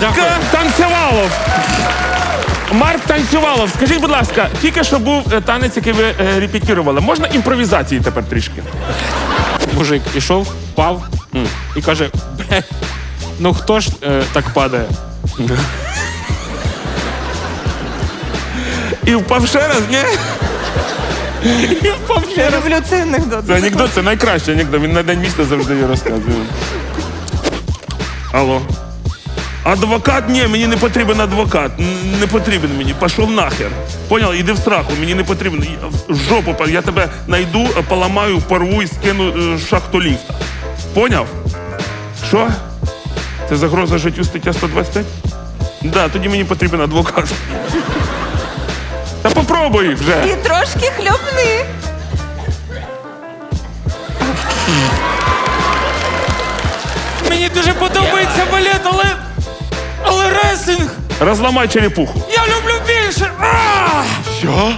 Марк Танцювалов. Марк Танцювалов, скажіть, будь ласка, тільки що був е, танець, який ви е, репетирували. Можна імпровізації тепер трішки? Мужик ішов, впав і каже: блядь, ну хто ж е, так падає? І впав ще раз, ні? І впав ще Я раз. люблю цей анекдот. Це анекдот, це найкращий анекдот. Він на день міста завжди розказує. Алло. Адвокат? Ні, мені не потрібен адвокат. Не потрібен мені. Пішов нахер. Понял? Іди в сраку, мені не потрібен. Я в жопу, я тебе найду, поламаю, порву і скину е, шахту ліфта. Поняв? Що? Це загроза життю стаття 125? Да, тоді мені потрібен адвокат. Та попробуй вже. І трошки хлюпни. Мені дуже подобається балет, Розламай черепуху. я люблю більше. А! Що?